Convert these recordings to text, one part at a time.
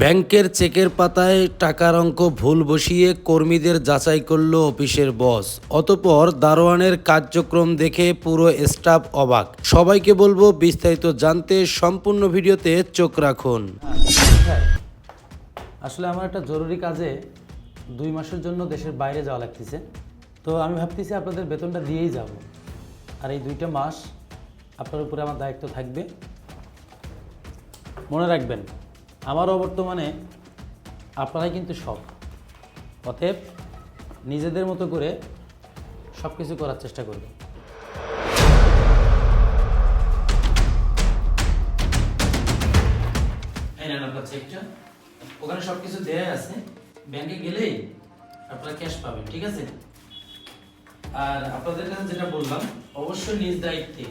ব্যাংকের চেকের পাতায় টাকার অঙ্ক ভুল বসিয়ে কর্মীদের যাচাই করল অফিসের বস। অতপর দারোয়ানের কার্যক্রম দেখে পুরো স্টাফ অবাক। সবাইকে বলব বিস্তারিত জানতে সম্পূর্ণ ভিডিওতে চোখ রাখুন। আসলে আমার একটা জরুরি কাজে দুই মাসের জন্য দেশের বাইরে যাওয়া লাগতেছে। তো আমি ভাবতেছি আপনাদের বেতনটা দিয়েই যাব। আর এই দুইটা মাস আপনার উপরে আমার দায়িত্ব থাকবে। মনে রাখবেন আমারও বর্তমানে আপনারাই কিন্তু সব অতএব নিজেদের মতো করে সব কিছু করার চেষ্টা করবে চেকটা ওখানে সব কিছু দেয়া আছে। ব্যাংকে গেলেই আপনারা ক্যাশ পাবেন, ঠিক আছে? আর আপনাদের কাছে যেটা বললাম, অবশ্যই নিজ দায়িত্বে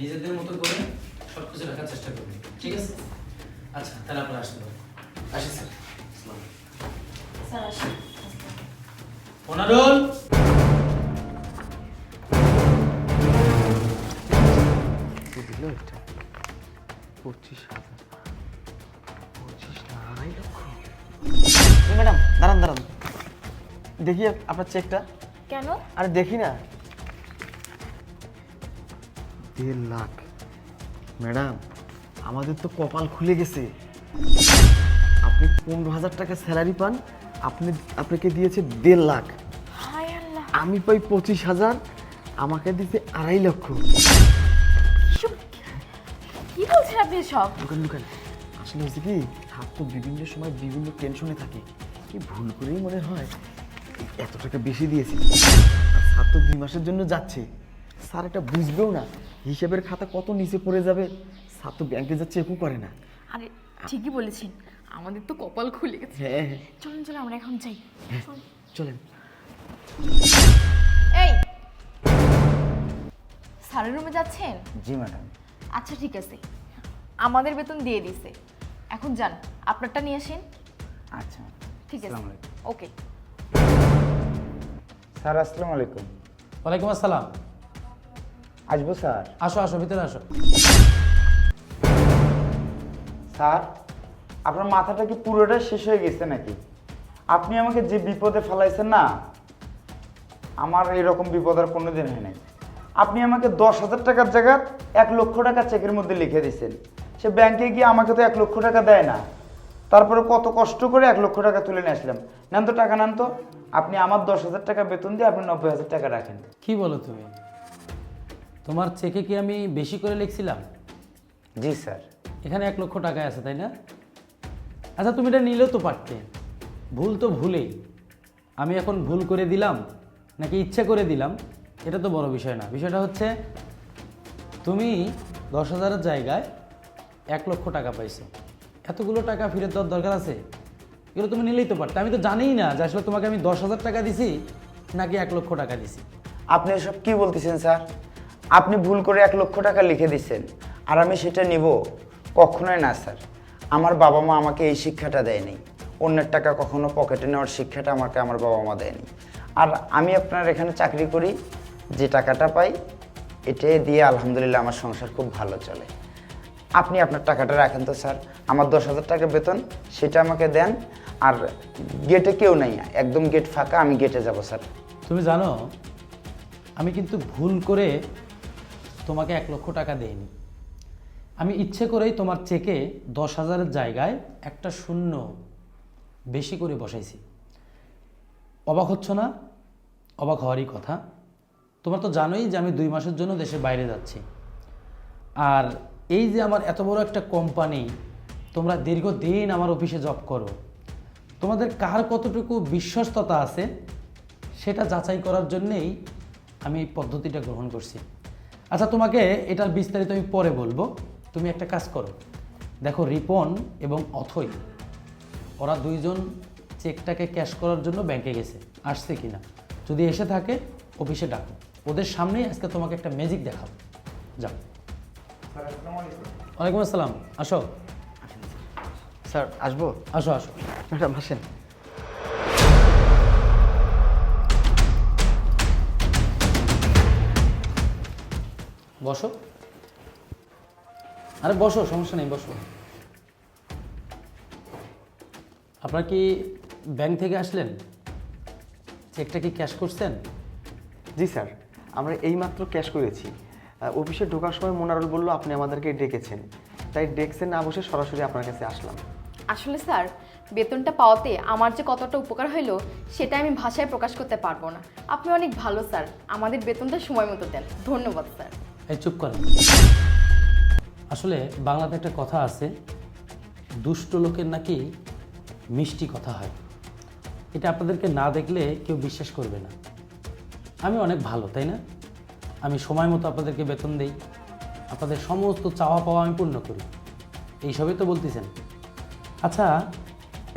নিজেদের মতো করে সব কিছু রাখার চেষ্টা করবেন, ঠিক আছে? আচ্ছা তাহলে আপনারা আসতে পারেন। আসি স্যার। আসসালামু স্যার আসুন। অনারুল পঁচিশ হাজার। পঁচিশ না আড়াই লক্ষ ম্যাডাম দাঁড়ান দাঁড়ান। দেখি আপনার চেকটা। কেন? আরে দেখি না। দেড় লাখ। ম্যাডাম আমাদের তো কপাল খুলে গেছে। আপনি পনেরো হাজার টাকা স্যালারি পান আপনি আপনাকে দিয়েছে দেড় লাখ। হায় আল্লাহ। আমি পাই পঁচিশ হাজার আমাকে দিতে আড়াই লক্ষ। কি বলছেন আপনি সব দোকান দোকান আসলে হয়েছে কি হাত তো বিভিন্ন সময় বিভিন্ন টেনশনে থাকে। কি ভুল করেই মনে হয়? এত টাকা বেশি দিয়েছি। আর স্যার তো দুই মাসের জন্য যাচ্ছে। স্যার এটা বুঝবেও না। হিসেবের খাতা কত নিচে পড়ে যাবে? স্যার তো ব্যাংকে যা চেকও করে না। আরে ঠিকই বলেছেন। আমাদের তো কপাল খুলে গেছে। হ্যাঁ হ্যাঁ। চলুন চলুন আমরা এখন যাই। চলুন। চলেন। এই! স্যারের রুমে যাচ্ছেন? জি ম্যাডাম আচ্ছা ঠিক আছে। আমাদের বেতন দিয়ে দিছে এখন যান আপনারটা নিয়ে আসেন। আচ্ছা ঠিক আছে। আসসালামু আলাইকুম। ওকে। স্যার আসসালামু আলাইকুম। ওয়ালাইকুম আসসালাম। আসব স্যার? আসো আসো ভিতরে আসো। স্যার আপনার মাথাটা কি পুরোটা শেষ হয়ে গেছে নাকি? আপনি আমাকে যে বিপদে ফেলাইছেন না আমার এরকম বিপদ আর কোনোদিন হয় নাই। আপনি আমাকে দশ হাজার টাকার জায়গা এক লক্ষ টাকা চেকের মধ্যে লিখে দিয়েছেন। সে ব্যাংকে গিয়ে আমাকে তো এক লক্ষ টাকা দেয় না। তারপরে কত কষ্ট করে এক লক্ষ টাকা তুলে নিয়ে আসলাম। নেন তো টাকা নেন তো। আপনি আমার দশ হাজার টাকা বেতন দিয়ে আপনি নব্বই হাজার টাকা রাখেন। কি বলো তুমি? তোমার চেকে কি আমি বেশি করে লিখছিলাম? জি স্যার। এখানে এক লক্ষ টাকায় আছে, তাই না? আচ্ছা তুমি এটা নিলেও তো পারতে। ভুল তো ভুলেই। আমি এখন ভুল করে দিলাম, নাকি ইচ্ছে করে দিলাম, এটা তো বড় বিষয় না। বিষয়টা হচ্ছে, তুমি দশ হাজারের জায়গায় এক লক্ষ টাকা পাইছো। এতগুলো টাকা ফেরত দেওয়ার দরকার আছে? এগুলো তুমি নিলেই তো পারতে। আমি তো জানিই না যে আসলে তোমাকে আমি দশ হাজার টাকা দিছি, নাকি এক লক্ষ টাকা দিছি। আপনি এসব কি বলতেছেন, স্যার? আপনি ভুল করে এক লক্ষ টাকা লিখে দিচ্ছেন, আর আমি সেটা নিব। কখনোই না, স্যার। আমার বাবা মা আমাকে এই শিক্ষাটা দেয়নি। অন্যের টাকা কখনো পকেটে নেওয়ার শিক্ষাটা আমাকে আমার বাবা মা দেয়নি। আর আমি আপনার এখানে চাকরি করি, যে টাকাটা পাই, এটাই দিয়ে আলহামদুলিল্লাহ আমার সংসার খুব ভালো চলে। আপনি আপনার টাকাটা রাখেন তো, স্যার। আমার দশ হাজার টাকা বেতন, সেটা আমাকে দেন। আর গেটে কেউ নেই, একদম গেট ফাঁকা, আমি গেটে যাব, স্যার। তুমি জানো, আমি কিন্তু ভুল করে তোমাকে এক লক্ষ টাকা দেইনি। আমি ইচ্ছে করেই তোমার চেকে দশ হাজারের জায়গায় একটা শূন্য বেশি করে বসাইছি। অবাক হচ্ছ না? অবাক হওয়ারই কথা। তোমার তো জানোই যে আমি দুই মাসের জন্য দেশের বাইরে যাচ্ছি। আর এই যে আমার এত বড় একটা কোম্পানি, তোমরা দীর্ঘদিন আমার অফিসে জব করো। তোমাদের কার কতটুকু বিশ্বস্ততা আছে, সেটা যাচাই করার জন্যেই আমি এই পদ্ধতিটা গ্রহণ করছি। আচ্ছা তোমাকে এটার বিস্তারিত আমি পরে বলব। তুমি একটা কাজ করো। দেখো রিপন এবং অথই ওরা দুইজন চেকটাকে ক্যাশ করার জন্য ব্যাংকে গেছে আসছে কিনা। যদি এসে থাকে অফিসে ডাকো। ওদের সামনেই আজকে তোমাকে একটা ম্যাজিক দেখাবো। যাও। ওয়ালাইকুম আসসালাম। আসো। স্যার আসব? আসো আসো। ম্যাডাম আসেন। বসো। আরে বসো সমস্যা নেই বসো। আপনার কি ব্যাংক থেকে আসলেন? চেকটা কি ক্যাশ করছেন? জি স্যার। আমরা এইমাত্র ক্যাশ করেছি। অফিসে ঢোকার সময় মোনারুল বলল আপনি আমাদেরকে ডেকেছেন। তাই ডেস্কে না বসে সরাসরি আপনার কাছে আসলাম। আসলে স্যার বেতনটা পাওয়াতে আমার যে কতটা উপকার হলো সেটা আমি ভাষায় প্রকাশ করতে পারব না। আপনি অনেক ভালো স্যার। আমাদের বেতনটা সময় মতো দেন। ধন্যবাদ স্যার। এই চুপ করেন। আসলে বাংলাতে একটা কথা আছে, দুষ্ট লোকের নাকি মিষ্টি কথা হয়। এটা আপনাদেরকে না দেখলে কেউ বিশ্বাস করবে না। আমি অনেক ভালো, তাই না? আমি সময় মতো আপনাদেরকে বেতন দেই। আপনাদের সমস্ত চাওয়া পাওয়া আমি পূর্ণ করি। এইসবই তো বলতেছেন। আচ্ছা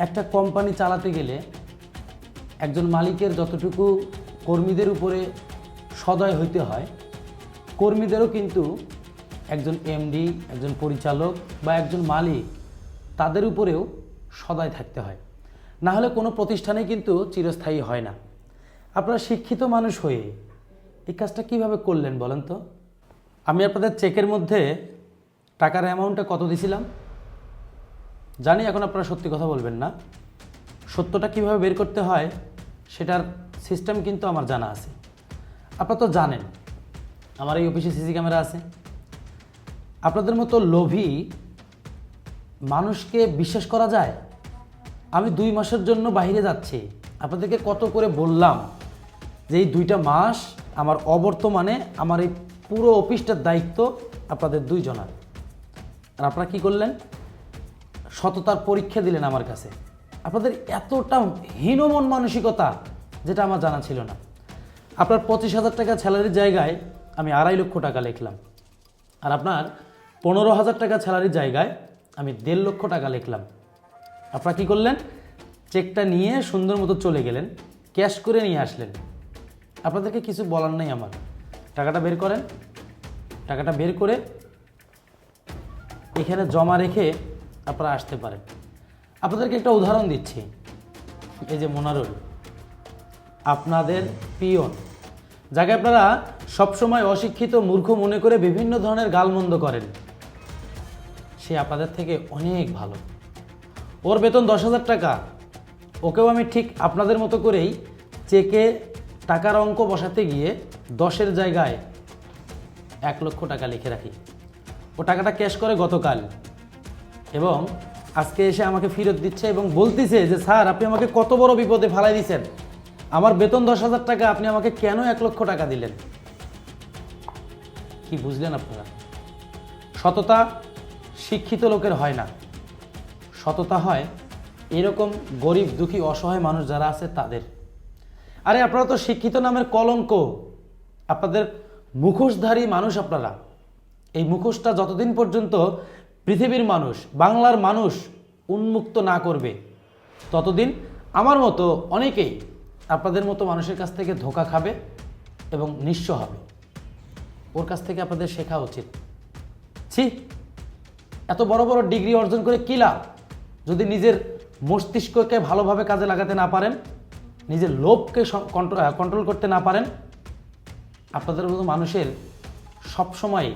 একটা কোম্পানি চালাতে গেলে একজন মালিকের যতটুকু কর্মীদের উপরে সদয় হইতে হয়, কর্মীদেরও কিন্তু একজন এমডি একজন পরিচালক বা একজন মালিক, তাদের উপরেও সদয় থাকতে হয়। না হলে কোনো প্রতিষ্ঠানে কিন্তু চিরস্থায়ী হয় না। আপনারা শিক্ষিত মানুষ হয়ে এই কাজটা কীভাবে করলেন বলেন তো? আমি আপনাদের চেকের মধ্যে টাকার অ্যামাউন্টটা কত দিছিলাম? জানি এখন আপনারা সত্যি কথা বলবেন না। সত্যটা কীভাবে বের করতে হয়, সেটার সিস্টেম কিন্তু আমার জানা আছে। আপনারা তো জানেন, আমার এই অফিসে সিসি ক্যামেরা আছে। আপনাদের মতো লোভী মানুষকে বিশ্বাস করা যায়? আমি দুই মাসের জন্য বাইরে যাচ্ছি। আপনাদেরকে কত করে বললাম যে এই দুইটা মাস আমার অবর্তমানে আমার এই পুরো অফিসটার দায়িত্ব আপনাদের দুইজনার। আর আপনারা কী করলেন? সততার পরীক্ষা দিলেন আমার কাছে। আপনাদের এতটা হীনমন মানসিকতা যেটা আমার জানা ছিল না। আপনার পঁচিশ হাজার টাকা স্যালারির জায়গায় আমি আড়াই লক্ষ টাকা লিখলাম। আর আপনার পনেরো হাজার টাকা স্যালারির জায়গায় আমি দেড় লক্ষ টাকা লিখলাম। আপনারা কী করলেন? চেকটা নিয়ে সুন্দর মতো চলে গেলেন, ক্যাশ করে নিয়ে আসলেন। আপনাদেরকে কিছু বলার নেই আমার। টাকাটা বের করেন। টাকাটা বের করে এখানে জমা রেখে আপনারা আসতে পারেন। আপনাদেরকে একটা উদাহরণ দিচ্ছি। এই যে মোনারুল, আপনাদের পিয়ন। যাকে আপনারা সবসময় অশিক্ষিত মূর্খ মনে করে বিভিন্ন ধরনের গালমন্দ করেন। সে আপনাদের থেকে অনেক ভালো। ওর বেতন দশ হাজার টাকা। ওকেও আমি ঠিক আপনাদের মতো করেই চেকে টাকার অঙ্ক বসাতে গিয়ে দশের জায়গায় এক লক্ষ টাকা লিখে রাখি। ও টাকাটা ক্যাশ করে গতকাল। এবং আজকে এসে আমাকে ফেরত দিচ্ছে এবং বলতেছে যে, স্যার, আপনি আমাকে কত বড় বিপদে ফালাই দিয়েছেন আমার বেতন দশ হাজার টাকা, আপনি আমাকে কেন এক লক্ষ টাকা দিলেন? কি বুঝলেন আপনারা? সততা শিক্ষিত লোকের হয় না। সততা হয় এরকম গরিব, দুঃখী, অসহায় মানুষ যারা আছে তাদের। আরে আপনারা তো শিক্ষিত নামের কলঙ্ক। আপনাদের মুখোশধারী মানুষ আপনারা। এই মুখোশটা যতদিন পর্যন্ত পৃথিবীর মানুষ, বাংলার মানুষ উন্মুক্ত না করবে, ততদিন আমার মতো অনেকেই আপনাদের মতো মানুষের কাছ থেকে ধোকা খাবে এবং নিঃস্ব হবে। ওর কাছ থেকে আপনাদের শেখা উচিত। ছি! এত বড় বড় ডিগ্রি অর্জন করে কী লাভ? যদি নিজের মস্তিষ্ককে ভালোভাবে কাজে লাগাতে না পারেন নিজের লোভকে কন্ট্রোল করতে না পারেন আপনাদের মতো মানুষের সবসময়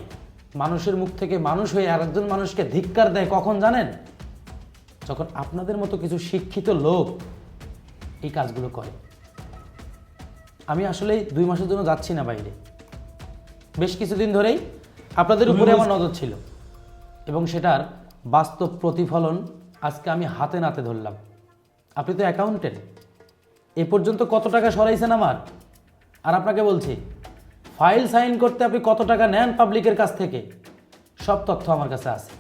মানুষের মুখ থেকে মানুষ হয়ে আরেকজন মানুষকে ধিক্কার দেয় কখন জানেন? যখন আপনাদের মতো কিছু শিক্ষিত লোক এই কাজগুলো করে। আমি আসলে দুই মাসের জন্য যাচ্ছি না বাইরে। বেশ কিছুদিন ধরেই আপনাদের উপরে আমার নজর ছিল। এবং সেটার বাস্তব প্রতিফলন আজকে আমি হাতে নাতে ধরলাম। আপনি তো অ্যাকাউন্টেন্ট এ পর্যন্ত কত টাকা সরাইছেন আমার? আর আপনাকে বলছি ফাইল সাইন করতে আপনি কত টাকা নেন পাবলিকের কাছ থেকে? সব তথ্য আমার কাছে আছে।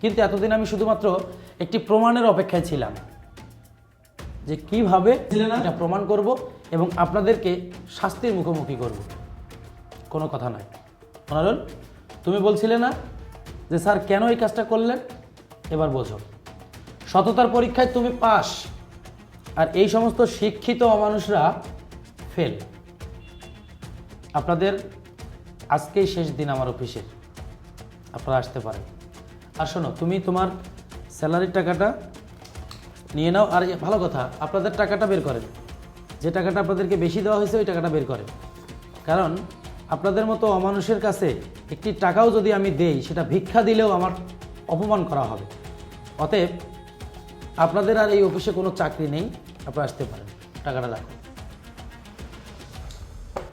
কিন্তু এতদিন আমি শুধুমাত্র একটি প্রমাণের অপেক্ষায় ছিলাম। যে কীভাবে এটা প্রমাণ করব এবং আপনাদেরকে শাস্তির মুখোমুখি করব। কোনো কথা নয়। অনারুল তুমি বলছিলে না যে স্যার, কেন এই কাজটা করলেন? এবার বোঝো। সততার পরীক্ষায় তুমি পাস আর এই সমস্ত শিক্ষিত মানুষরা ফেল আপনাদের আজকেই শেষ দিন আমার অফিসের। আপনারা আসতে পারেন। আর শোনো, তুমি তোমার স্যালারির টাকাটা নিয়ে নাও। আর ভালো কথা, আপনাদের টাকাটা বের করেন। যে টাকাটা আপনাদেরকে বেশি দেওয়া হয়েছে, ওই টাকাটা বের করেন। কারণ আপনাদের মতো অমানুষের কাছে একটি টাকাও যদি আমি দেই, সেটা ভিক্ষা দিলেও আমার অপমান করা হবে। অতএব আপনাদের আর এই অফিসে কোনো চাকরি নেই, আপনারা আসতে পারেন। টাকাটা রাখুন।